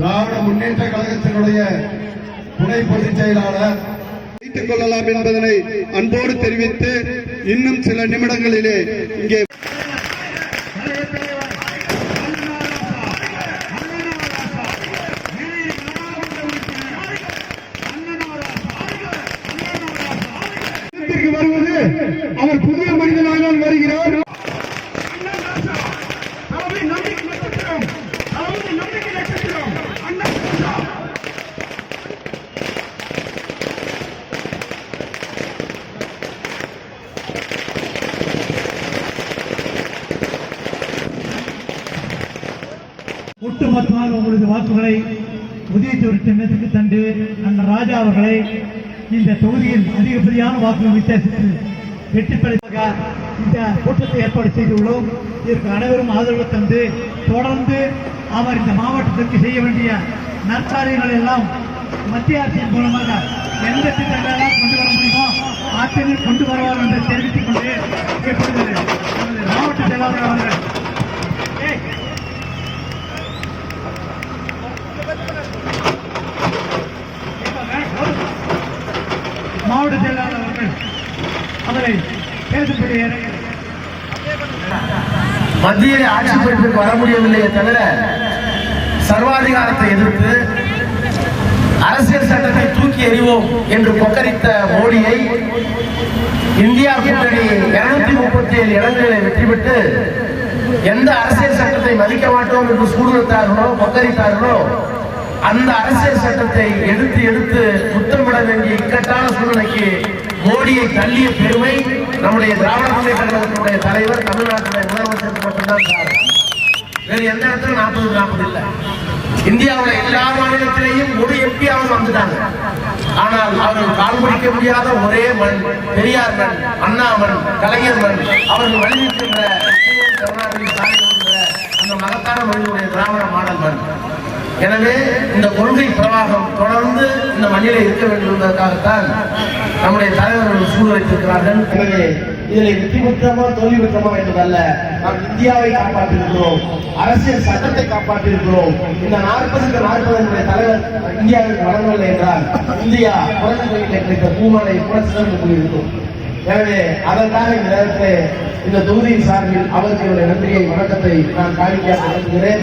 திராவிட முன்னேற்ற கழகத்தினுடைய துணை பொதுச் செயலாளர். வைத்துக் கொள்ளலாம் என்பதனை அன்போடு தெரிவித்து இன்னும் சில நிமிடங்களிலே இங்கே அவர் புதிய ஒட்டுமொத்தமாக உங்களது வாக்குகளை உதயத்தூர் சின்னத்துக்கு தந்து அந்த ராஜா அவர்களை இந்த தொகுதியில் அதிகப்படியான வாக்குகள் வித்தியாசத்தில் வெற்றி பெறுவதாக இந்த கூட்டத்தை ஏற்பாடு செய்துள்ளோம். இதற்கு அனைவரும் ஆதரவு தந்து தொடர்ந்து அவர் இந்த மாவட்டத்திற்கு செய்ய வேண்டிய நற்காரியங்கள் எல்லாம் மத்திய அரசின் மூலமாக எந்த திட்டங்களெல்லாம் கொண்டு வர முடியுமோ ஆட்சியில் கொண்டு வருவார் என்று தெரிவித்துக் கொண்டு இப்பொழுது நமது மாவட்ட செயலாளர் அவர்கள் ஏய், மாவட்ட செயலாளர் அவர்கள் அவரை பேசும்படி மத்தியில் ஆட்சி பொறுப்புக்கு வர முடியவில்லையே தவிர சர்வாதிகாரத்தை எதிர்த்து அரசியல் சட்டத்தை தூக்கி எறிவோம் என்று கொக்கரித்த மோடியை இந்தியா கூட்டணி இருநூத்தி முப்பத்தி ஏழு இடங்களிலே வெற்றி பெற்று எந்த அரசியல் சட்டத்தை மதிக்க மாட்டோம் என்று சூடுத்தார்களோ கொக்கரித்தார்களோ அந்த அரசியல் சட்டத்தை எடுத்து எடுத்து முத்தமிட வேண்டிய இக்கட்டான சூழ்நிலைக்கு மோடியை தள்ளிய பெருமை நம்முடைய திராவிட முன்னேற்ற கழகத்தினுடைய தலைவர் தமிழ்நாட்டுடைய முதலமைச்சர் மட்டும்தான் சாரும். வேறு எந்த இடத்துல நாற்பது நாற்பது இல்லை. இந்தியாவில் எல்லா மாநிலத்திலேயும் ஒரு எம்பியாவும் வந்துட்டாங்க. ஆனால் அவர்கள் கால் பிடிக்க முடியாத ஒரே மண் பெரியார் மண் அண்ணா மண் கலைஞர் மண் அவர்கள் வழிநிற்கின்ற கருணாநிதி அந்த மகத்தான மனிதனுடைய திராவிட மாடல் மண். எனவே இந்த கொள்கை பிரவாகம் தொடர்ந்து இந்த மண்ணிலே இருக்க வேண்டும் என்பதற்காகத்தான் நம்முடைய தலைவர்கள் சூழ்நிலைத்திருக்கிறார்கள் எனவே இதில் வெற்றி பெற்றமோ தோல்வி பெற்றமோ என்பதல்ல. நாம் இந்தியாவை காப்பாற்றிருக்கிறோம் அரசியல் சட்டத்தை காப்பாற்றிருக்கிறோம் இந்த நாற்பதுக்கு நாற்பது என்னுடைய தலைவர் இந்தியாவிற்கு வழங்கவில்லை என்றால் இந்தியா குழந்தை கோயிலில் கிடைத்த பூமாலை கூட சிறந்து கூறியிருக்கும். எனவே அதற்காக இந்த நேரத்தில் இந்த தொகுதியின் சார்பில் அவருக்கு என்னுடைய நன்றியை வணக்கத்தை நான் காணிக்கையாக நடத்துகிறேன்